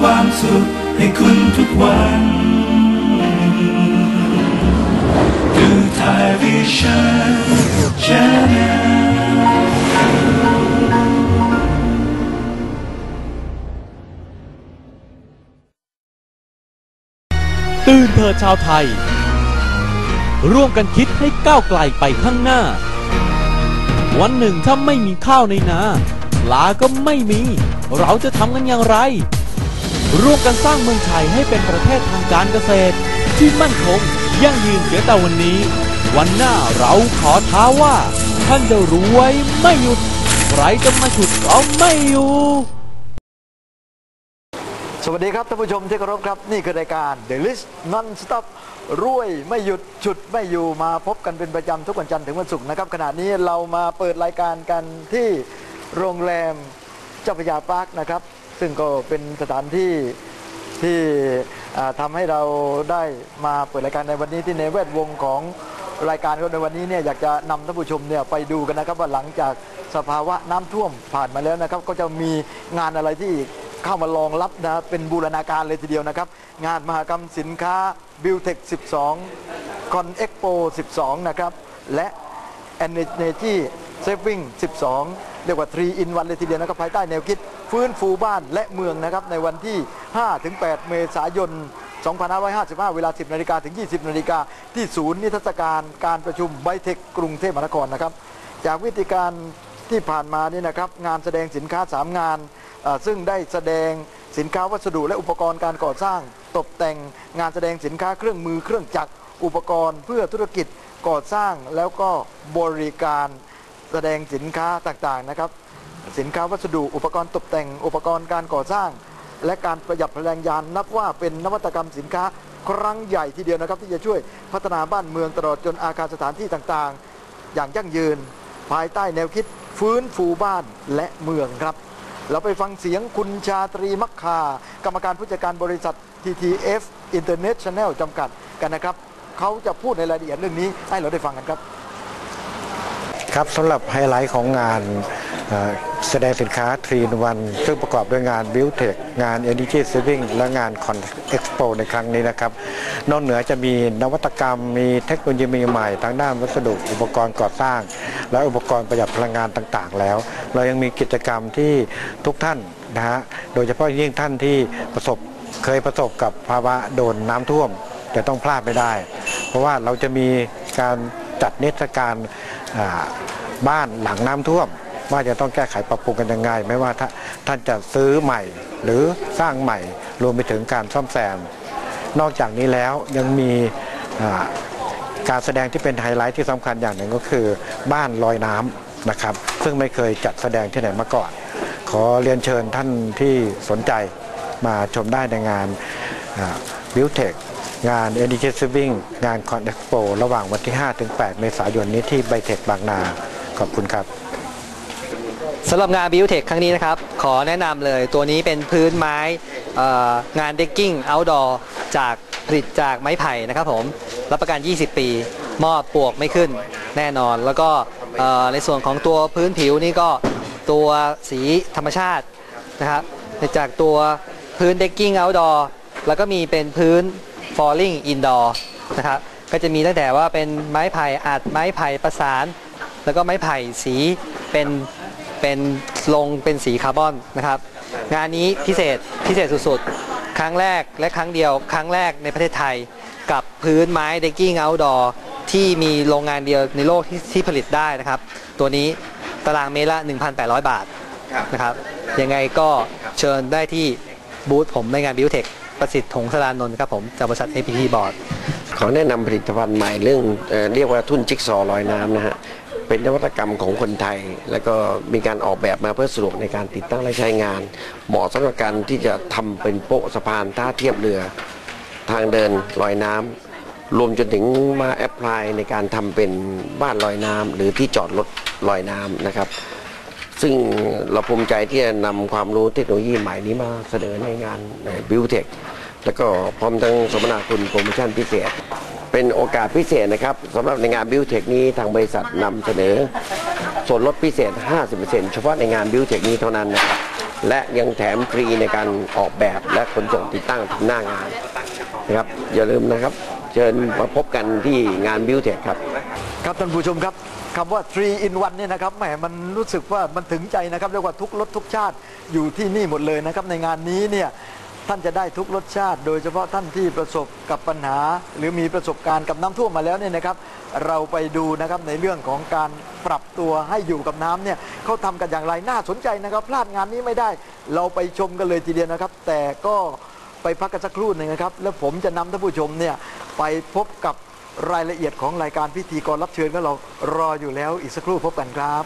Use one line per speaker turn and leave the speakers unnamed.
ความสุขให้คุณทุกวันดูไทยวิชั่นชแนล
ตื่นเถิดชาวไทย ร่วมกันคิดให้ก้าวไกลไปข้างหน้า วันหนึ่งถ้าไม่มีข้าวในนาปลาก็ไม่มี เราจะทำกันอย่างไร ร่วมกันสร้างเมืองไทยให้เป็นประเทศทางการเกษตร ที่มั่นคงยั่งยืนเสียแต่วันนี้ วันหน้าเราขอท้าว่า ท่านจะรวยไม่หยุดใครจะมาฉุดก็ไม่อยู่
สวัสดีครับท่านผู้ชมที่เคารพครับนี่คือรายการ The List Non Stop รวยไม่หยุดฉุดไม่อยู่มาพบกันเป็นประจำทุกวันจันทร์ถึงวันศุกร์นะครับขณะนี้เรามาเปิดรายการกันที่โรงแรมเจ้าพระยาปาร์คนะครับ ซึ่งก็เป็นสถานที่ที่ทำาให้เราได้มาเปิดรายการในวันนี้ที่ในแวดวงของรายการในวันนี้เนี่ยอยากจะนำท่านผู้ชมเนี่ยไปดูกันนะครับว่าหลังจากสภาวะน้ำท่วมผ่านมาแล้วนะครับ ก็จะมีงานอะไรที่เข้ามารองรับนะเป็นบูรณาการเลยทีเดียวนะครับ งานมหกรรมสินค้าบิวเทค12คอนเอ็กโป12 นะครับ และ Energy Saving 12 เรียกว่า3 in 1เลยทีเดียวนะครับภายใต้แนวคิด ฟื้นฟูบ้านและเมืองนะครับในวันที่ 5-8 เมษายน 2555 เวลา 10นาฬิกาถึง 20นาฬิกาที่ศูนย์นิทรรศการการประชุมไบเทคกรุงเทพมหานครนะครับ จากวิธีการที่ผ่านมานี่นะครับงานแสดงสินค้า 3 งาน ซึ่งได้แสดงสินค้าวัสดุและอุปกรณ์การก่อสร้าง ตกแต่งงานแสดงสินค้าเครื่องมือเครื่องจักรอุปกรณ์เพื่อธุรกิจก่อสร้างแล้วก็บริการ แสดงสินค้าต่างๆนะครับ สินค้าวัสดุอุปกรณ์ตกแต่ง อุปกรณ์การก่อสร้าง และการประหยัดพลังงานนับว่าเป็นนวัตกรรมสินค้าครั้งใหญ่ทีเดียวนะครับ ที่จะช่วยพัฒนาบ้านเมืองตลอดจนอาคารสถานที่ต่างๆ อย่างยั่งยืน ภายใต้แนวคิดฟื้นฟูบ้านและเมืองครับ เราไปฟังเสียงคุณชาตรีมักคา กรรมการผู้จัดการบริษัท TTF International จำกัดกันนะครับ เขาจะพูดในรายละเอียดเรื่องนี้ให้เราได้ฟังกันครับ
ครับสำหรับไฮไลท์ของงานแสดงสินค้าทรีนวันซึ่งประกอบด้วยงาน b u i l t e c h งาน Energy Saving และงาน Con Expo ในครั้งนี้นะครับ นอกเหนือจะมีนวัตกรรม มีเทคโนโลยีใหม่ๆทางด้านวัสดุอุปกรณ์ก่อสร้าง และอุปกรณ์ประหยัดพลังงานต่างๆ แล้ว เรายังมีกิจกรรมที่ทุกท่านนะฮะโดยเฉพาะยิ่งท่านที่ประสบเคยประสบกับภาวะโดนน้ำท่วมจะต้องพลาดไม่ได้ เพราะว่าเราจะมีการจัดนิทรรศการ บ้านหลังน้ำท่วม ว่าจะต้องแก้ไขปรับปรุงกันยังไง ไม่ว่าท่านจะซื้อใหม่หรือสร้างใหม่รวมไปถึงการซ่อมแซม นอกจากนี้แล้วยังมีการแสดงที่เป็นไฮไลท์ที่สำคัญอย่างหนึ่งก็คือบ้านลอยน้ำนะครับ ซึ่งไม่เคยจัดแสดงที่ไหนมาก่อน ขอเรียนเชิญท่านที่สนใจมาชมได้ในงานบิวเทค งาน e d u c a t i v i n g งาน Con Expo ระหว่างวันที่ 5-8 เมษายนนี้ที่ไบเทคบางนา ขอบคุณครับ
สำหรับงาน b i วเทคครั้งนี้นะครับ ขอแนะนำเลยตัวนี้เป็นพื้นไม้งานเด็กกิ้ง outdoor จากผลิตจากไม้ไผ่นะครับผม รับประกัน 20 ปี มอบปวกไม่ขึ้นแน่นอน แล้วก็ในส่วนของตัวพื้นผิวนี่ก็ตัวสีธรรมชาตินะครับจากตัวพื้นเด็กกิ้ง outdoor แล้วก็มีเป็นพื้น falling indoor นะครับก็จะมีตั้งแต่ว่าเป็นไม้ไผ่อัดไม้ไผ่ประสาน แล้วก็ไม้ไผ่สีเป็นเป็นลงเป็นสีคาร์บอนนะครับ งานนี้พิเศษพิเศษสุดๆ ครั้งแรกและครั้งเดียว ครั้งแรกในประเทศไทย กับพื้นไม้เด็กกิ้ง outdoor ที่มีโรงงานเดียวในโลกที่ที่ผลิตได้นะครับ ตัวนี้ตารางเมตรละ 1,800 บาทนะครับยังไงก็เชิญได้ที่บูธผมในงานบิวเทค ประสิทธิ์ถงสรานนท์ครับผมจากบริษัท APT Board
ขอแนะนำผลิตภัณฑ์ใหม่เรื่องเอ่อเรียกว่าทุ่นจิ๊กซอว์ลอยน้ำนะฮะ เป็นนวัตกรรมของคนไทย แล้วก็มีการออกแบบมาเพื่อสะดวกในการติดตั้งและใช้งาน เหมาะสำหรับการที่จะทำเป็นโป๊ะสะพานท่าเทียบเรือ ทางเดินลอยน้ำรวมจนถึงมาแอพพลายในการทำเป็นบ้านลอยน้ำหรือที่จอดรถลอยน้ำนะครับ ซึ่งเราภูมิใจที่จะนำความรู้เทคโนโลยีใหม่นี้มาเสนอในงานบิวเทคแล้วก็พร้อมทั้งสมนาคุณโปรโมชั่นพิเศษ เป็นโอกาสพิเศษนะครับสำหรับในงานบิวเทคนี้ทางบริษัทนำเสนอ ส่วนลดพิเศษ 50%เฉพาะในงานบิวเทคนี้เท่านั้นนะครับและยังแถมฟรีในการออกแบบและขนส่งติดตั้งถึงหน้างานนะครับอย่าลืมนะครับ เชิญมาพบกันที่งานบิวเทคครับ
ครับท่านผู้ชมครับ คำว่า3 in 1เนี่ยนะครับแหมมันรู้สึกว่ามันถึงใจนะครับเรียกว่าทุกรสทุกชาติอยู่ที่นี่หมดเลยนะครับในงานนี้เนี่ยท่านจะได้ทุกรสชาติ โดยเฉพาะท่านที่ประสบกับปัญหา หรือมีประสบการณ์กับน้ำท่วมมาแล้วเนี่ยนะครับ เราไปดูนะครับในเรื่องของการปรับตัวให้อยู่กับน้ำเนี่ยเขาทำกันอย่างไรน่าสนใจนะครับ พลาดงานนี้ไม่ได้ เราไปชมกันเลยทีเดียวนะครับ แต่ก็ไปพักกันสักครู่หนึ่งนะครับ แล้วผมจะนำท่านผู้ชมเนี่ยไปพบกับ รายละเอียดของรายการพิธีกรรับเชิญของเรารออยู่แล้วอีกสักครู่พบกันครับ